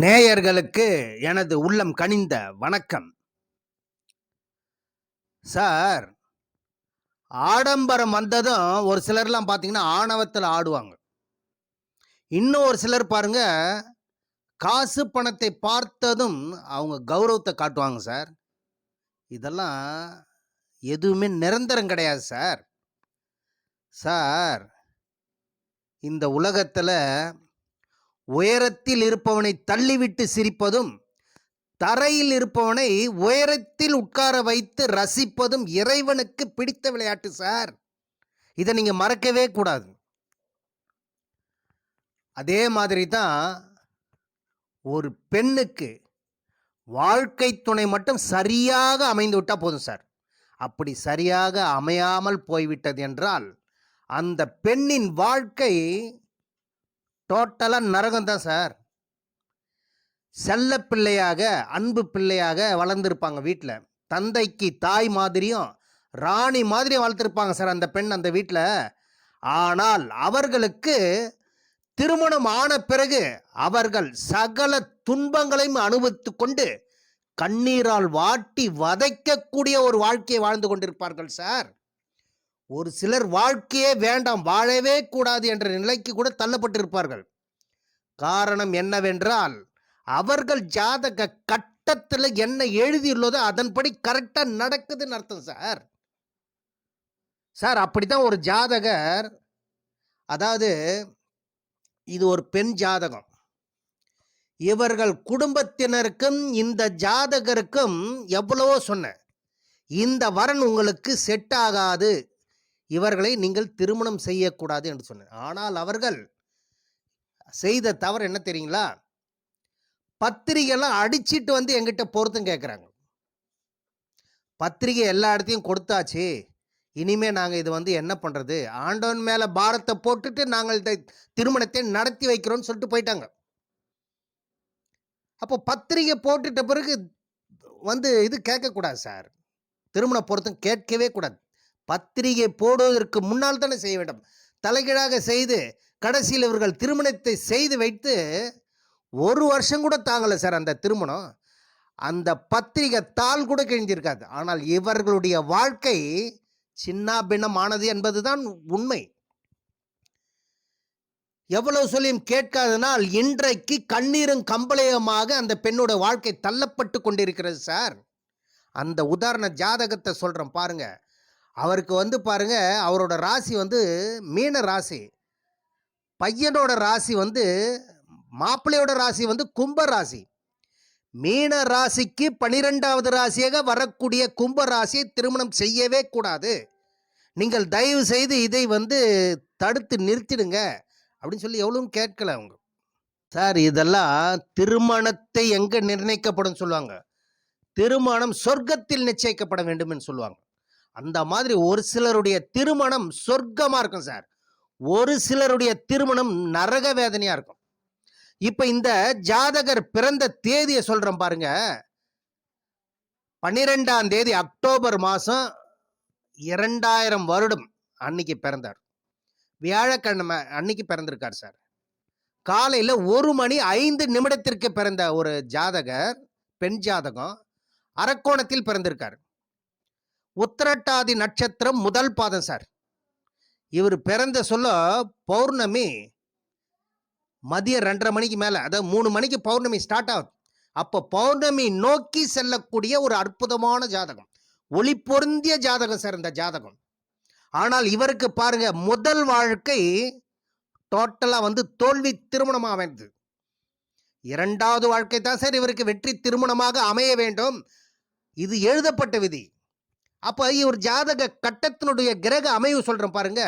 நேயர்களுக்கு எனது உள்ளம் கனிந்த வணக்கம். சார் ஆடம்பரம் வந்ததும் ஒரு சிலர்லாம் பார்த்தீங்கன்னா ஆணவத்தில் ஆடுவாங்க. இன்னும் ஒரு சிலர் பாருங்க காசு பணத்தை பார்த்ததும் அவங்க கௌரவத்தை காட்டுவாங்க சார். இதெல்லாம் எதுவுமே நிரந்தரம் கிடையாது சார். சார் இந்த உலகத்தில் உயரத்தில் இருப்பவனை தள்ளிவிட்டு சிரிப்பதும் தரையில் இருப்பவனை உயரத்தில் உட்கார வைத்து ரசிப்பதும் இறைவனுக்கு பிடித்த விளையாட்டு சார். இதை நீங்கள் மறக்கவே கூடாது. அதே மாதிரி தான் ஒரு பெண்ணுக்கு வாழ்க்கை துணை மட்டும் சரியாக அமைந்து விட்டால் போதும் சார். அப்படி சரியாக அமையாமல் போய்விட்டது என்றால் அந்த பெண்ணின் வாழ்க்கை டோட்டலாக நரகம் தான் சார். செல்ல பிள்ளையாக அன்பு பிள்ளையாக வளர்ந்துருப்பாங்க வீட்டில் தந்தைக்கு தாய் மாதிரியும் ராணி மாதிரியும் வளர்த்துருப்பாங்க சார் அந்த பெண் அந்த வீட்டில் ஆனால் அவர்களுக்கு திருமணம் ஆன பிறகு அவர்கள் சகல துன்பங்களையும் அனுபவித்து கொண்டு கண்ணீரால் வாட்டி வதைக்கக்கூடிய ஒரு வாழ்க்கையை வாழ்ந்து கொண்டிருப்பார்கள் சார். ஒரு சிலர் வாழ்க்கையே வேண்டாம் வாழவே கூடாது என்ற நிலைக்கு கூட தள்ளப்பட்டிருப்பார்கள். காரணம் என்னவென்றால் அவர்கள் ஜாதக கட்டத்தில் என்ன எழுதியுள்ளதோ அதன்படி கரெக்டாக நடக்குதுன்னு அர்த்தம் சார். சார் அப்படி தான் ஒரு ஜாதகர் அதாவது இது ஒரு பெண் ஜாதகம். இவர்கள் குடும்பத்தினருக்கும் இந்த ஜாதகருக்கும் எவ்வளவோ சொன்னேன். இந்த வரன் உங்களுக்கு செட் ஆகாது. இவர்களை நீங்கள் திருமணம் செய்யக்கூடாது என்று சொன்னேன். ஆனால் அவர்கள் செய்த தவறு என்ன தெரியுங்களா? பத்திரிகைலாம் அடிச்சிட்டு வந்து எங்கிட்ட பொருத்தம் கேட்குறாங்க. பத்திரிகை எல்லா இடத்தையும் கொடுத்தாச்சு. இனிமே நாங்கள் இது வந்து என்ன பண்ணுறது ஆண்டவன் மேலே பாரத்தை போட்டுட்டு நாங்கள் திருமணத்தை நடத்தி வைக்கிறோம்னு சொல்லிட்டு போயிட்டாங்க. அப்போ பத்திரிகை போட்டுட்ட பிறகு வந்து இது கேட்கக்கூடாது சார். திருமண பொருத்தம் கேட்கவே கூடாது. பத்திரிகை போடுவதற்கு முன்னால் தானே செய்ய வேண்டும். தலைகீழாக செய்து கடைசியில் இவர்கள் திருமணத்தை செய்து வைத்து ஒரு வருஷம் கூட தாங்கலை சார் அந்த திருமணம். அந்த பத்திரிகை தாள் கூட கிழிஞ்சிருக்காது. ஆனால் இவர்களுடைய வாழ்க்கை சின்ன பின்னமானது என்பதுதான் உண்மை. எவ்வளவு சொல்லியும் கேட்காதனால் இன்றைக்கு கண்ணீரும் கம்பளையமாக அந்த பெண்ணோட வாழ்க்கை தள்ளப்பட்டு கொண்டிருக்கிறது சார். அந்த உதாரண ஜாதகத்தை சொல்கிறேன் பாருங்கள் அவருக்கு வந்து பாருங்க அவரோட ராசி வந்து மீன ராசி. பையனோட ராசி வந்து மாப்பிள்ளையோட ராசி வந்து கும்ப ராசி. மீன ராசிக்கு பனிரெண்டாவது ராசியாக வரக்கூடிய கும்ப ராசியை திருமணம் செய்யவே கூடாது. நீங்கள் தயவு செய்து இதை வந்து தடுத்து நிறுத்திடுங்க அப்படின்னு சொல்லி எவ்வளவும் கேட்கல அவங்க. சார் இதெல்லாம் திருமணத்தை எங்கே நிர்ணயிக்கப்படும் சொல்லுவாங்க. திருமணம் சொர்க்கத்தில் நிச்சயிக்கப்பட வேண்டும் என்று சொல்லுவாங்க. அந்த மாதிரி ஒரு சிலருடைய திருமணம் சொர்க்கமாக இருக்கும் சார். ஒரு சிலருடைய திருமணம் நரக வேதனையாக இருக்கும். இப்போ இந்த ஜாதகர் பிறந்த தேதியை சொல்கிறேன் பாருங்க. பன்னிரெண்டாம் தேதி அக்டோபர் மாதம் இரண்டாயிரம் வருடம் அன்னைக்கு பிறந்தார். வியாழக்கிழமை அன்னைக்கு பிறந்திருக்கார் சார். காலையில் ஒரு மணி ஐந்து நிமிடத்திற்கு பிறந்த ஒரு ஜாதகர் பெண் ஜாதகம் அரக்கோணத்தில் பிறந்திருக்கார். உத்திரட்டாதி நட்சத்திரம் முதல் பாதம் சார். இவர் பிறந்த சொல்ல பௌர்ணமி மதியம் ரெண்டரை மணிக்கு மேலே அதாவது மூணு மணிக்கு பௌர்ணமி ஸ்டார்ட் ஆகுது. அப்போ பௌர்ணமி நோக்கி செல்லக்கூடிய ஒரு அற்புதமான ஜாதகம். ஒளி பொருந்திய ஜாதகம் சார் இந்த ஜாதகம். ஆனால் இவருக்கு பாருங்க முதல் வாழ்க்கை டோட்டலாக வந்து தோல்வி திருமணமாக அமைந்தது இரண்டாவது வாழ்க்கை தான் சார் இவருக்கு வெற்றி திருமணமாக அமைய வேண்டும். இது எழுதப்பட்ட விதி. அப்போ இவர் ஜாதக கட்டத்தினுடைய கிரக அமைவு சொல்கிறேன் பாருங்க.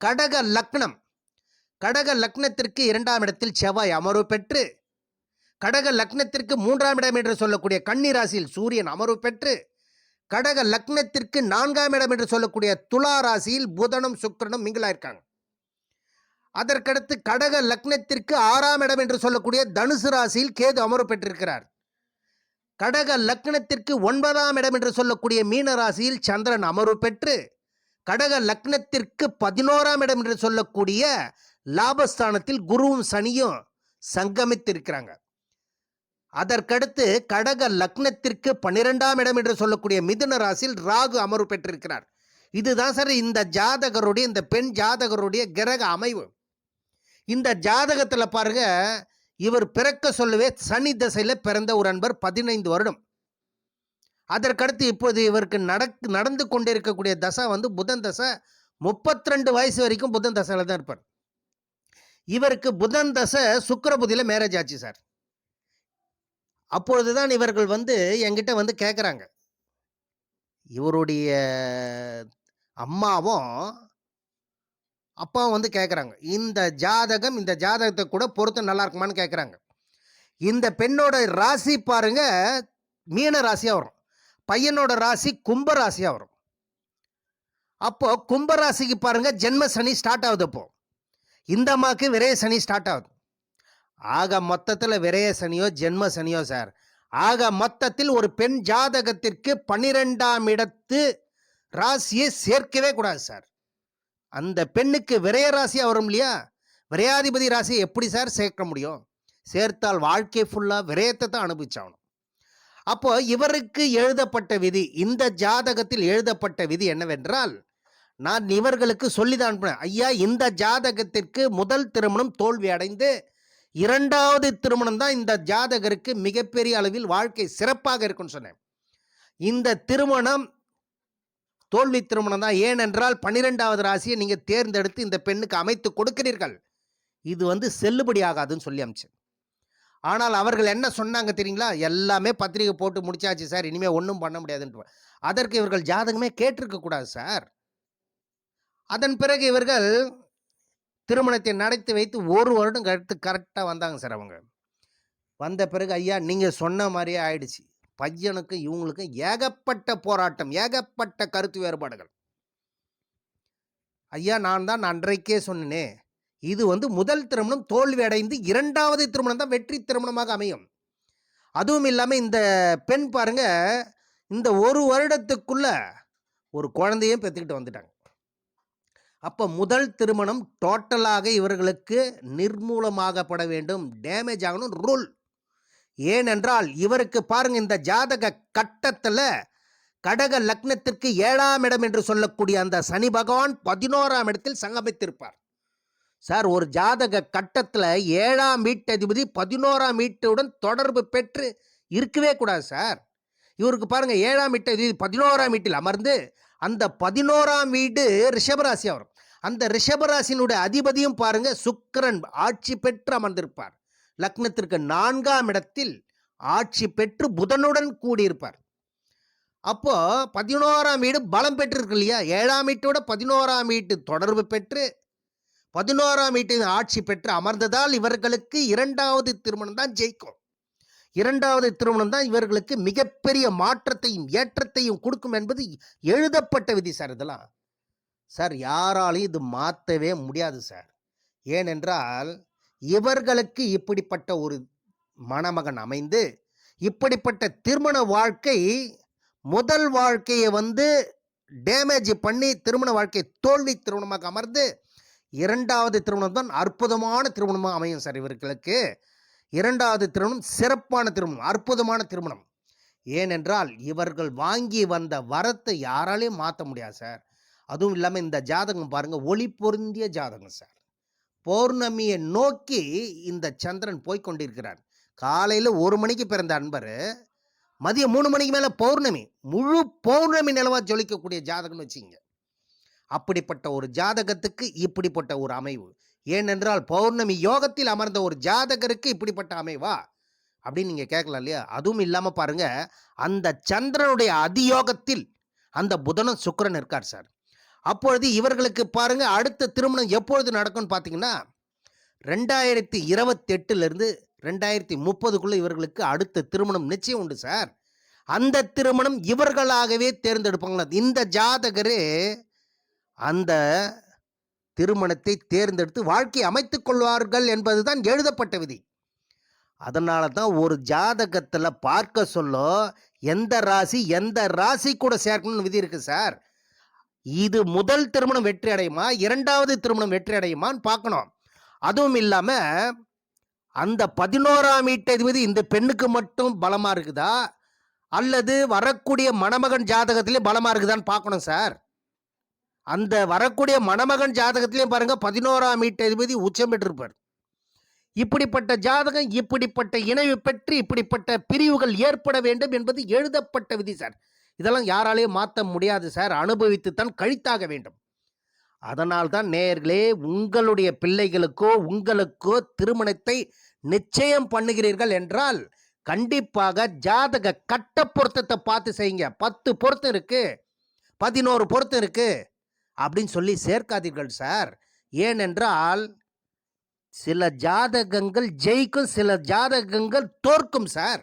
கடக லக்னம். கடக லக்னத்திற்கு இரண்டாம் இடத்தில் செவ்வாய் அமர்வு பெற்று கடக லக்னத்திற்கு மூன்றாம் இடம் என்று சொல்லக்கூடிய கன்னி ராசியில் சூரியன் அமர்வு பெற்று கடக லக்னத்திற்கு நான்காம் இடம் என்று சொல்லக்கூடிய துலா ராசியில் புதனும் சுக்கிரனும் மிங்கிலாயிருக்காங்க அதற்கடுத்து கடக லக்னத்திற்கு ஆறாம் இடம் என்று சொல்லக்கூடிய தனுசு ராசியில் கேது அமர்வு பெற்றிருக்கிறார். கடக லக்னத்திற்கு ஒன்பதாம் இடம் என்று சொல்லக்கூடிய மீனராசியில் சந்திரன் அமர்வு பெற்று கடக லக்னத்திற்கு பதினோராம் இடம் என்று சொல்லக்கூடிய லாபஸ்தானத்தில் குருவும் சனியும் சங்கமித்து இருக்கிறாங்க அதற்கடுத்து கடக லக்னத்திற்கு பன்னிரெண்டாம் இடம் என்று சொல்லக்கூடிய மிதுன ராசியில் ராகு அமர்வு பெற்றிருக்கிறார். இதுதான் சார் இந்த ஜாதகருடைய இந்த பெண் ஜாதகருடைய கிரக அமைவு. இந்த ஜாதகத்தில் பாருங்கள் இவர் பிறக்க சொல்லவே சனி தசையில் பிறந்த ஒரு அன்பர் பதினைந்து வருடம். அதற்கடுத்து இப்போது இவருக்கு நடக் நடந்து கொண்டிருக்கக்கூடிய தசை வந்து புதன் தசை. முப்பத்தி ரெண்டு வயசு வரைக்கும் புதன் தசையில் தான் இருப்பார். இவருக்கு புதன் தசை சுக்கரபுதியில் மேரேஜ் ஆச்சு சார். அப்பொழுது தான் இவர்கள் வந்து என்கிட்ட வந்து கேட்குறாங்க இவருடைய அம்மாவும் அப்பாவும் வந்து கேட்குறாங்க இந்த ஜாதகம் இந்த ஜாதகத்தை கூட பொருத்தம் நல்லா இருக்குமான்னு கேட்குறாங்க இந்த பெண்ணோட ராசி பாருங்க மீன ராசியாக வரும். பையனோட ராசி கும்ப ராசியாக வரும். அப்போ கும்ப ராசிக்கு பாருங்க ஜென்ம சனி ஸ்டார்ட் ஆகுது அப்போ. இந்த அம்மாவுக்கு விரைய சனி ஸ்டார்ட் ஆகுது. ஆக மொத்தத்தில் விரைய சனியோ ஜென்ம சனியோ சார் ஆக மொத்தத்தில் ஒரு பெண் ஜாதகத்திற்கு பன்னிரெண்டாம் இடத்து ராசியை சேர்க்கவே கூடாது சார் அந்த பெண்ணுக்கு விரைய ராசியாக வரும் இல்லையா? விரையாதிபதி ராசியை எப்படி சார் சேர்க்க முடியும்? சேர்த்தால் வாழ்க்கை ஃபுல்லாக விரயத்தை தான் அனுபவிச்சாகணும். அப்போ இவருக்கு எழுதப்பட்ட விதி இந்த ஜாதகத்தில் எழுதப்பட்ட விதி என்னவென்றால் நான் இவர்களுக்கு சொல்லி தான் அனுப்பினேன். ஐயா இந்த ஜாதகத்திற்கு முதல் திருமணம் தோல்வி அடைந்து இரண்டாவது திருமணம் தான் இந்த ஜாதகருக்கு மிகப்பெரிய அளவில் வாழ்க்கை சிறப்பாக இருக்கும்னு சொன்னேன். இந்த திருமணம் தோல்வி திருமணம் தான் ஏனென்றால் பன்னிரெண்டாவது ராசியை நீங்கள் தேர்ந்தெடுத்து இந்த பெண்ணுக்கு அமைத்து கொடுக்கிறீர்கள். இது வந்து செல்லுபடி ஆகாதுன்னு சொல்லி அமிச்சேன் ஆனால் அவர்கள் என்ன சொன்னாங்க தெரியுங்களா? எல்லாமே பத்திரிகை போட்டு முடிச்சாச்சு சார். இனிமேல் ஒன்றும் பண்ண முடியாதுன்ட்டு அதற்கு இவர்கள் ஜாதகமே கேட்டிருக்க கூடாது சார். அதன் பிறகு இவர்கள் திருமணத்தை நடத்தி வைத்து ஒரு வருடம் கழித்து கரெக்டாக வந்தாங்க சார் அவங்க. வந்த பிறகு ஐயா நீங்கள் சொன்ன மாதிரியே ஆயிடுச்சு. பையனுக்கும் இவங்களுக்கும் ஏகப்பட்ட போராட்டம் ஏகப்பட்ட கருத்து வேறுபாடுகள். ஐயா நான் தான் அன்றைக்கே சொன்னேனே இது வந்து முதல் திருமணம் தோல்வி அடைந்து இரண்டாவது திருமணம் தான் வெற்றி திருமணமாக அமையும். அதுவும் இல்லாமல் இந்த பெண் பாருங்க இந்த ஒரு வருடத்துக்குள்ள ஒரு குழந்தையும் பெற்றுக்கிட்டு வந்துட்டாங்க. அப்போ முதல் திருமணம் டோட்டலாக இவர்களுக்கு நிர்மூலமாகப்பட வேண்டும் டேமேஜ் ஆகணும் ரூல் ஏனென்றால் இவருக்கு பாருங்க இந்த ஜாதக கட்டத்தில் கடக லக்னத்திற்கு ஏழாம் இடம் என்று சொல்லக்கூடிய அந்த சனி பகவான் பதினோராம் இடத்தில் சங்கமித்திருப்பார். சார் ஒரு ஜாதக கட்டத்தில் ஏழாம் வீட்டதிபதி பதினோராம் வீட்டுடன் தொடர்பு பெற்று இருக்கவே கூடாது சார். இவருக்கு பாருங்கள் ஏழாம் வீட்டதிபதி பதினோராம் வீட்டில் அமர்ந்து அந்த பதினோராம் வீடு ரிஷபராசி வரும் அந்த ரிஷபராசினுடைய அதிபதியும் பாருங்க சுக்கரன் ஆட்சி பெற்று அமர்ந்திருப்பார். லக்னத்திற்கு நான்காம் இடத்தில் ஆட்சி பெற்று புதனுடன் கூடியிருப்பார். அப்போ பதினோராம் வீடு பலம் பெற்றிருக்கு இல்லையா? ஏழாம் வீட்டோட பதினோராம் வீட்டு தொடர்பு பெற்று பதினோராம் வீட்டின் ஆட்சி பெற்று அமர்ந்ததால் இவர்களுக்கு இரண்டாவது திருமணம் தான் ஜெயிக்கும். இரண்டாவது திருமணம் தான் இவர்களுக்கு மிகப்பெரிய மாற்றத்தையும் ஏற்றத்தையும் கொடுக்கும் என்பது எழுதப்பட்ட விதி சார் இதெல்லாம். சார் யாராலையும் இது மாற்றவே முடியாது சார். ஏனென்றால் இவர்களுக்கு இப்படிப்பட்ட ஒரு மணமகன் அமைந்து இப்படிப்பட்ட திருமண வாழ்க்கை முதல் வாழ்க்கையை வந்து டேமேஜ் பண்ணி திருமண வாழ்க்கை தோல்வி திருமணமாக அமர்ந்து இரண்டாவது திருமணம் தான் அற்புதமான திருமணமாக அமையும் சார் இவர்களுக்கு. இரண்டாவது திருமணம் சிறப்பான திருமணம் அற்புதமான திருமணம். ஏனென்றால் இவர்கள் வாங்கி வந்த வரத்தை யாராலையும் மாற்ற முடியாது சார். அதுவும் இல்லாமல் இந்த ஜாதகம் பாருங்கள் ஒளி பொருந்திய ஜாதகம் சார். பௌர்ணமியை நோக்கி இந்த சந்திரன் போய் கொண்டிருக்கிறார் காலையில் ஒரு மணிக்கு பிறந்த அன்பர் மதியம் மூணு மணிக்கு மேலே பௌர்ணமி முழு பௌர்ணமி நிலவாக ஜொலிக்கக்கூடிய ஜாதகம்னு வச்சுங்க அப்படிப்பட்ட ஒரு ஜாதகத்துக்கு இப்படிப்பட்ட ஒரு அமைவு. ஏனென்றால் பௌர்ணமி யோகத்தில் அமர்ந்த ஒரு ஜாதகருக்கு இப்படிப்பட்ட அமைவா? அப்படின்னு நீங்கள் கேட்கலாம் இல்லையா? அதுவும் இல்லாமல் பாருங்கள் அந்த சந்திரனுடைய அதியோகத்தில் அந்த புதனும் சுக்கிரன் இருக்கார் சார். அப்பொழுது இவர்களுக்கு பாருங்க அடுத்த திருமணம் எப்பொழுது நடக்கும்னு பார்த்தீங்கன்னா ரெண்டாயிரத்தி இருபத்தெட்டுலேருந்து ரெண்டாயிரத்தி முப்பதுக்குள்ளே இவர்களுக்கு அடுத்த திருமணம் நிச்சயம் உண்டு சார். அந்த திருமணம் இவர்களாகவே தேர்ந்தெடுப்பாங்களா இந்த ஜாதகரே அந்த திருமணத்தை தேர்ந்தெடுத்து வாழ்க்கை அமைத்து கொள்வார்கள் என்பதுதான் எழுதப்பட்ட விதி. அதனால தான் ஒரு ஜாதகத்தில் பார்க்க சொல்ல எந்த ராசி எந்த ராசி கூட சேர்க்கணும்னு விதி இருக்குது சார். இது முதல் திருமணம் வெற்றி அடையுமா? இரண்டாவது திருமணம் வெற்றி அடையுமான்னு பார்க்கணும். அதுவும் இல்லாமல் அந்த பதினோராம் வீட்டதிபதி இந்த பெண்ணுக்கு மட்டும் பலமாக இருக்குதா? அல்லது வரக்கூடிய மணமகன் ஜாதகத்திலே பலமாக இருக்குதான்னு பார்க்கணும் சார். அந்த வரக்கூடிய மணமகன் ஜாதகத்திலே பாருங்கள் பதினோராம் வீட்டதிபதி உச்சம் பெற்றிருப்பார். இப்படிப்பட்ட ஜாதகம் இப்படிப்பட்ட இணைவு பெற்று இப்படிப்பட்ட பிரிவுகள் ஏற்பட வேண்டும் என்பது எழுதப்பட்ட விதி சார். இதெல்லாம் யாராலையும் மாற்ற முடியாது சார். அனுபவித்துத்தான் கழித்தாக வேண்டும். அதனால் தான் நேயர்களே உங்களுடைய பிள்ளைகளுக்கோ உங்களுக்கோ திருமணத்தை நிச்சயம் பண்ணுகிறீர்கள் என்றால் கண்டிப்பாக ஜாதக கட்ட பொருத்தத்தை பார்த்து செய்யுங்க. பத்து பொருத்தம் இருக்கு பதினோரு பொருத்தம் இருக்கு அப்படின்னு சொல்லி சேர்க்காதீர்கள் சார். ஏனென்றால் சில ஜாதகங்கள் ஜெயிக்கும் சில ஜாதகங்கள் தோற்கும் சார்.